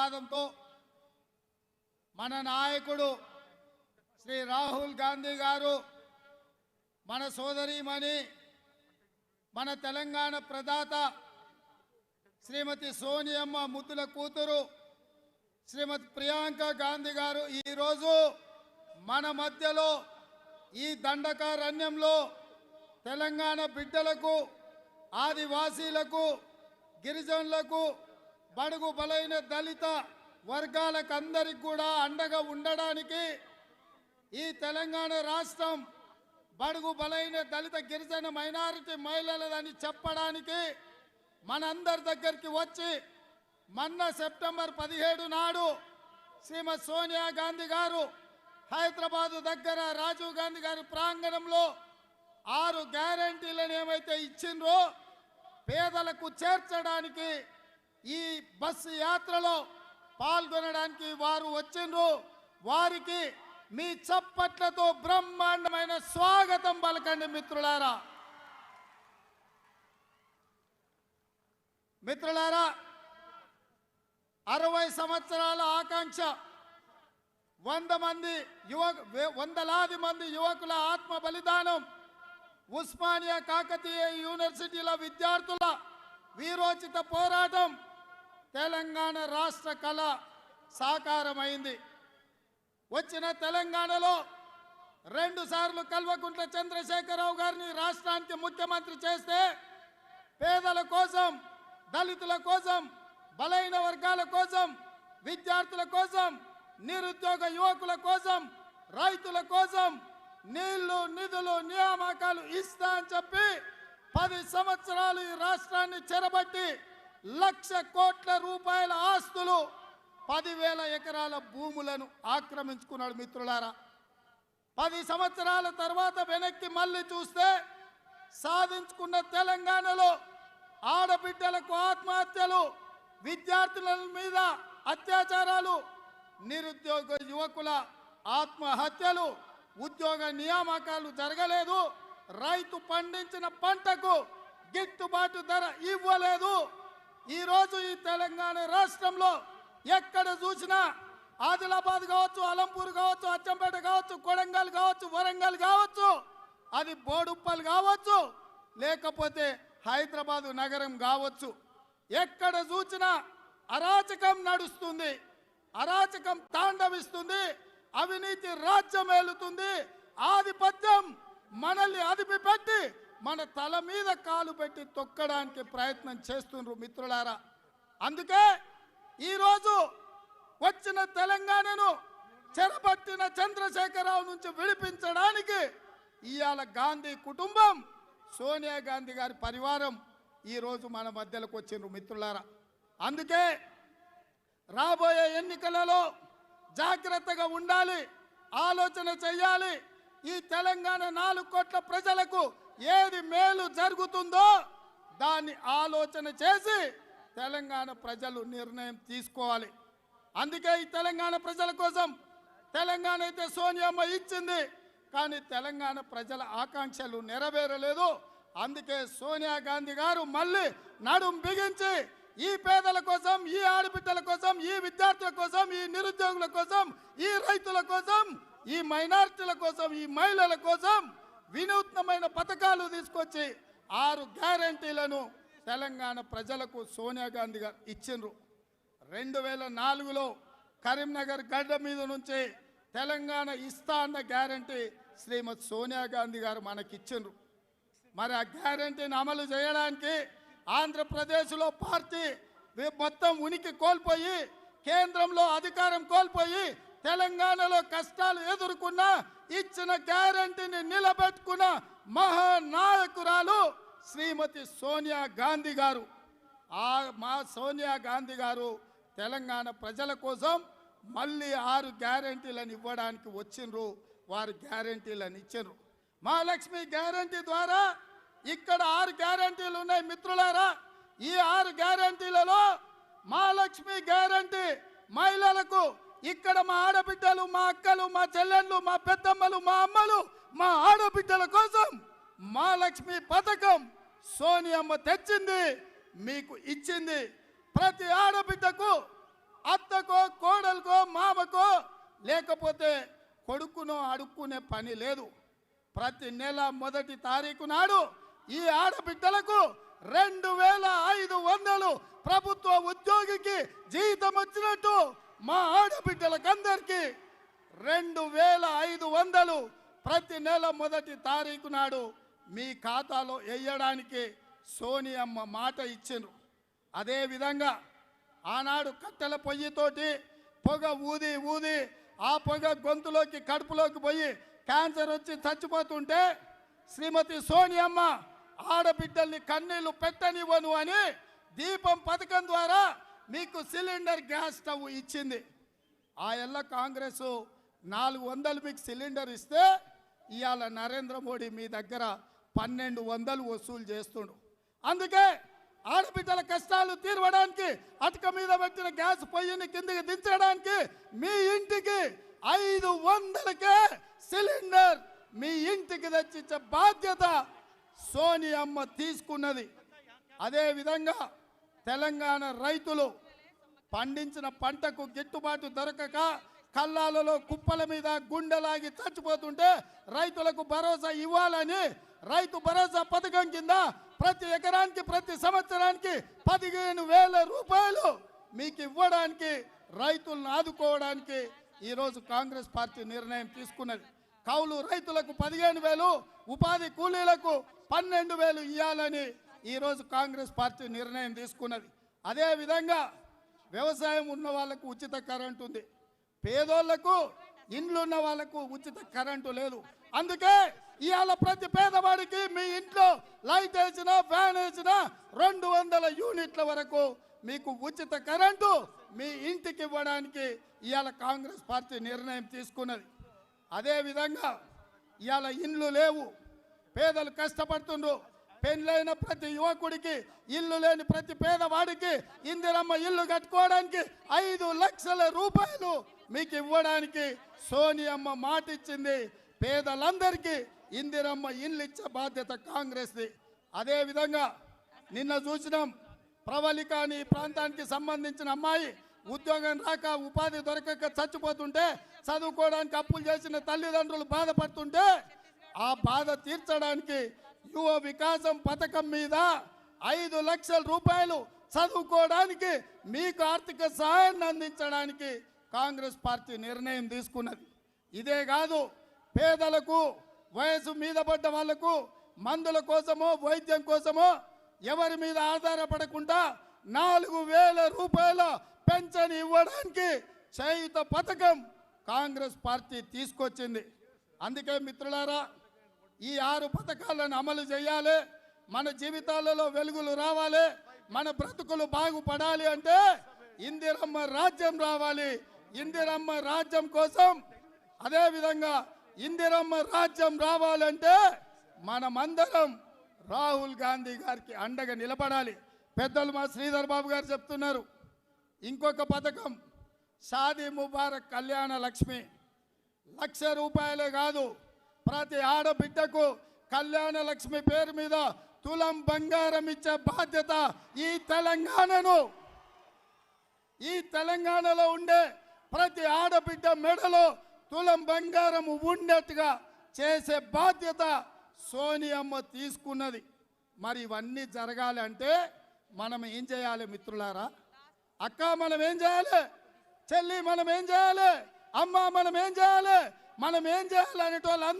ఆశీర్వాదంతో మన నాయకుడు శ్రీ రాహుల్ గాంధీ గారు మన సోదరిమణి మన తెలంగాణ ప్రదాత శ్రీమతి సోనియమ్మ ముద్దుల కూతురు శ్రీమతి ప్రియాంక గాంధీ గారు ఈరోజు మన మధ్యలో ఈ దండకారణ్యంలో తెలంగాణ బిడ్డలకు ఆదివాసీలకు గిరిజనులకు బడుగు బలైన దళిత వర్గాలకు అందరికి కూడా అండగా ఉండడానికి ఈ తెలంగాణ రాష్ట్రం బడుగు బలైన దళిత గిరిజన మైనారిటీ మహిళలదని చెప్పడానికి మనందరి దగ్గరికి వచ్చి మొన్న సెప్టెంబర్ పదిహేడు నాడు శ్రీమతి సోనియా గాంధీ గారు హైదరాబాదు దగ్గర రాజీవ్ గాంధీ గారి ప్రాంగణంలో ఆరు గ్యారంటీలను ఏమైతే ఇచ్చిండ్రో పేదలకు చేర్చడానికి ఈ బస్సు యాత్రలో పాల్గొనడానికి వారు వచ్చిండ్రు. వారికి మీ చప్పట్లతో బ్రహ్మాండమైన స్వాగతం పలకండి మిత్రులారా. మిత్రులారా అరవై సంవత్సరాల ఆకాంక్ష వంద మంది యువ వే- వందలాది మంది యువకుల ఆత్మ బలిదానం ఉస్మానియా కాకతీయ యూనివర్సిటీల విద్యార్థుల వీరోచిత పోరాటం తెలంగాణ రాష్ట్ర కళ సాకారమైంది. వచ్చిన తెలంగాణలో రెండుసార్లు కల్వకుంట్ల చంద్రశేఖరరావు గారిని రాష్ట్రానికి ముఖ్యమంత్రి చేస్తే పేదల కోసం దళితుల కోసం బలైన వర్గాల కోసం విద్యార్థుల కోసం నిరుద్యోగ యువకుల కోసం రైతుల కోసం నీళ్ళు నిధులు నియామకాలు ఇస్తా అని చెప్పి పది సంవత్సరాలు ఈ రాష్ట్రాన్ని చెరబట్టి లక్ష కోట్ల రూపాయల ఆస్తులు పదివేల ఎకరాల భూములను ఆక్రమించుకున్నాడు మిత్రులారా. పది సంవత్సరాల తర్వాత వెనక్కి మళ్ళీ చూస్తే సాధించుకున్న తెలంగాణలో ఆడబిడ్డలకు ఆత్మహత్యలు విద్యార్థుల మీద అత్యాచారాలు నిరుద్యోగ యువకుల ఆత్మహత్యలు ఉద్యోగ నియామకాలు జరగలేదు రైతు పండించిన పంటకు గిట్టుబాటు ధర ఇవ్వలేదు. ఈరోజు ఈ తెలంగాణ రాష్ట్రంలో ఎక్కడ చూసినా ఆదిలాబాద్ కావచ్చు అలంపూర్ కావచ్చు అచ్చంపేట కావచ్చు కొడంగల్ కావచ్చు వరంగల్ కావచ్చు అది బోడుప్పల్ కావచ్చు లేకపోతే హైదరాబాదు నగరం కావచ్చు. ఎక్కడ చూసినా అరాచకం నడుస్తుంది అరాచకం తాండవిస్తుంది అవినీతి రాజ్యం ఏలుతుంది ఆధిపత్యం మనల్ని అదిపి పెట్టి మన తల మీద కాలు పెట్టి తొక్కడానికి ప్రయత్నం చేస్తుండ్రు మిత్రులారా. అందుకే ఈరోజు వచ్చిన తెలంగాణను చెరబట్టిన చంద్రశేఖరరావు నుంచి విడిపించడానికి ఇవాళ గాంధీ కుటుంబం సోనియా గాంధీ గారి పరివారం ఈరోజు మన మధ్యలోకి వచ్చిండ్రు మిత్రులారా. అందుకే రాబోయే ఎన్నికలలో జాగ్రత్తగా ఉండాలి ఆలోచన చెయ్యాలి ఈ తెలంగాణ నాలుగు కోట్ల ప్రజలకు ఏది మేలు జరుగుతుందో దాన్ని ఆలోచన చేసి తెలంగాణ ప్రజలు నిర్ణయం తీసుకోవాలి. అందుకే ఈ తెలంగాణ ప్రజల కోసం తెలంగాణ అయితే సోనియమ్మ ఇచ్చింది. కానీ తెలంగాణ ప్రజల ఆకాంక్షలు నెరవేరలేదు. అందుకే సోనియా గాంధీ గారు మళ్ళీ నడుం బిగించి ఈ పేదల కోసం ఈ ఆడబిడ్డల కోసం ఈ విద్యార్థుల కోసం ఈ నిరుద్యోగుల కోసం ఈ రైతుల కోసం ఈ మైనారిటీల కోసం ఈ మహిళల కోసం వినూత్నమైన పథకాలు తీసుకొచ్చి ఆరు గ్యారంటీలను తెలంగాణ ప్రజలకు సోనియా గాంధీ గారు ఇచ్చిండ్రు. రెండు వేల నాలుగులో కరీంనగర్ గడ్డ మీద నుంచి తెలంగాణ ఇస్తా అన్న గ్యారంటీ శ్రీమతి సోనియా గాంధీ గారు మనకిచ్చిండ్రు. మరి ఆ గ్యారంటీని అమలు చేయడానికి ఆంధ్రప్రదేశ్లో పార్టీ మొత్తం ఉనికి కోల్పోయి కేంద్రంలో అధికారం కోల్పోయి తెలంగాణలో కష్టాలు ఎదుర్కొన్న ఇచ్చిన గ్యారంటీని నిలబెట్టుకున్న మహానాయకురాలు శ్రీమతి సోనియా గాంధీ గారు. ఆ మా సోనియా గాంధీ గారు తెలంగాణ ప్రజల కోసం మళ్ళీ ఆరు గ్యారంటీలను ఇవ్వడానికి వచ్చిండ్రు. వారు గ్యారంటీలను ఇచ్చిండ్రు. మహాలక్ష్మి గ్యారంటీ ద్వారా ఇక్కడ ఆరు గ్యారంటీలు ఉన్నాయి మిత్రులారా. ఈ ఆరు గ్యారంటీలలో మహాలక్ష్మి గ్యారంటీ మహిళలకు ఇక్కడ మా ఆడబిడ్డలు మా అక్కలు మా చెల్లెళ్ళు మా పెద్దమ్మలు మా అమ్మలు మా ఆడబిడ్డల కోసం మా లక్ష్మి పథకం సోనియమ్మ తెచ్చింది మీకు ఇచ్చింది. ప్రతి ఆడబిడ్డకు అత్తకో కోడలకో మామకో లేకపోతే కొడుకును అడుక్కునే పని లేదు. ప్రతి నెల మొదటి తారీఖు నాడు ఈ ఆడబిడ్డలకు రెండు వేల ఐదు వందలు ప్రభుత్వ ఉద్యోగికి జీతం వచ్చినట్టు మా ఆడబిడ్డలకందరికీ రెండు వేల ఐదు వందలు ప్రతి నెల మొదటి తారీఖు నాడు మీ ఖాతాలో వేయడానికి సోనియమ్మ మాట ఇచ్చిండ్రు. అదేవిధంగా ఆనాడు కట్టెల పొయ్యితోటి పొగ ఊది ఊది ఆ పొగ గొంతులోకి కడుపులోకి పోయి క్యాన్సర్ వచ్చి చచ్చిపోతుంటే శ్రీమతి సోనియమ్మ ఆడబిడ్డల్ని కన్నీళ్ళు పెట్టనివ్వను అని దీపం పథకం ద్వారా మీకు సిలిండర్ గ్యాస్ స్టవ్ ఇచ్చింది. ఆ ఎల్ల కాంగ్రెస్ నాలుగు వందలు మీకు సిలిండర్ ఇస్తే ఇవాళ నరేంద్ర మోడీ మీ దగ్గర పన్నెండు వందలు వసూలు చేస్తుండు. అందుకే ఆడబిడ్డల కష్టాలు తీర్వడానికి అటక మీద పెట్టిన గ్యాస్ పొయ్యిని కిందకి దించడానికి మీ ఇంటికి ఐదు వందలకే సిలిండర్ మీ ఇంటికి తెచ్చిచ్చే బాధ్యత సోనియమ్మ తీసుకున్నది. అదే విధంగా తెలంగాణ రైతులు పండించిన పంటకు గిట్టుబాటు దొరకక కల్లాలలో కుప్పల మీద గుండెలాగి చచ్చిపోతుంటే రైతులకు భరోసా ఇవ్వాలని రైతు భరోసా పథకం కింద ప్రతి ఎకరానికి ప్రతి సంవత్సరానికి పదిహేను వేల రూపాయలు మీకు ఇవ్వడానికి రైతులను ఆదుకోవడానికి ఈరోజు కాంగ్రెస్ పార్టీ నిర్ణయం తీసుకున్నది. కౌలు రైతులకు పదిహేను వేలు ఉపాధి కూలీలకు పన్నెండు వేలు ఇవ్వాలని ఈరోజు కాంగ్రెస్ పార్టీ నిర్ణయం తీసుకున్నది. అదేవిధంగా వ్యవసాయం ఉన్న వాళ్ళకు ఉచిత కరెంటు ఉంది. పేదోళ్ళకు ఇండ్లు ఉన్న వాళ్ళకు ఉచిత కరెంటు లేదు. అందుకే ఇవాళ ప్రతి పేదవాడికి మీ ఇంట్లో లైట్ వేసినా ఫ్యాన్ వేసినా రెండు వందల యూనిట్ల వరకు మీకు ఉచిత కరెంటు మీ ఇంటికి ఇవ్వడానికి ఇవాళ కాంగ్రెస్ పార్టీ నిర్ణయం తీసుకున్నది. అదేవిధంగా ఇవాళ ఇండ్లు లేవు. పేదలు కష్టపడుతుండ్రు. పెళ్ళైన ప్రతి యువకుడికి ఇల్లు లేని ప్రతి పేదవాడికి ఇందిరమ్మ ఇల్లు కట్టుకోవడానికి ఐదు లక్షల రూపాయలు మీకు ఇవ్వడానికి సోనియమ్మ మాట ఇచ్చింది పేదలందరికీ ఇందిరమ్మ ఇల్లు ఇచ్చే బాధ్యత కాంగ్రెస్ది. అదేవిధంగా నిన్న చూసినాం ప్రవళిక అని ప్రాంతానికి సంబంధించిన అమ్మాయి ఉద్యోగం రాక ఉపాధి దొరకక చచ్చిపోతుంటే చదువుకోవడానికి అప్పులు చేసిన తల్లిదండ్రులు బాధపడుతుంటే ఆ బాధ తీర్చడానికి యువ వికాసం పథకం మీద ఐదు లక్షల రూపాయలు చదువుకోవడానికి మీకు ఆర్థిక సహాయాన్ని అందించడానికి కాంగ్రెస్ పార్టీ నిర్ణయం తీసుకున్నది. ఇదే కాదు పేదలకు వయసు మీద పడ్డ వాళ్ళకు మందుల కోసమో వైద్యం కోసమో ఎవరి మీద ఆధారపడకుండా నాలుగు వేల రూపాయల పెన్షన్ ఇవ్వడానికి చేయుత పథకం కాంగ్రెస్ పార్టీ తీసుకొచ్చింది. అందుకే మిత్రులారా ఈ ఆరు పథకాలను అమలు చేయాలి. మన జీవితాలలో వెలుగులు రావాలి. మన బ్రతుకులు బాగుపడాలి అంటే ఇందిరమ్మ రాజ్యం రావాలి. ఇందిరమ్మ రాజ్యం కోసం అదేవిధంగా ఇందిరమ్మ రాజ్యం రావాలంటే మనమందరం రాహుల్ గాంధీ గారికి అండగా నిలబడాలి. పెద్దలు మా శ్రీధర్ బాబు గారు చెప్తున్నారు. ఇంకొక పథకం షాదీ ముబారక్ కళ్యాణ లక్ష్మి. లక్ష రూపాయలే కాదు ప్రతి ఆడబిడ్డకు కళ్యాణ లక్ష్మి పేరు మీద తులం బంగారం ఇచ్చే బాధ్యత ఈ తెలంగాణను. ఈ తెలంగాణలో ఉండే ప్రతి ఆడబిడ్డ మెడలో తులం బంగారం ఉండేట్టుగా చేసే బాధ్యత సోనియమ్మ తీసుకున్నది. మరి ఇవన్నీ జరగాలి అంటే మనం ఏం చేయాలి మిత్రులారా? అక్క మనం ఏం చేయాలి? చెల్లి మనం ఏం చేయాలి? అమ్మ మనం ఏం చేయాలి? మనం ఏం చేయాలి అనేటోళ్ళందరూ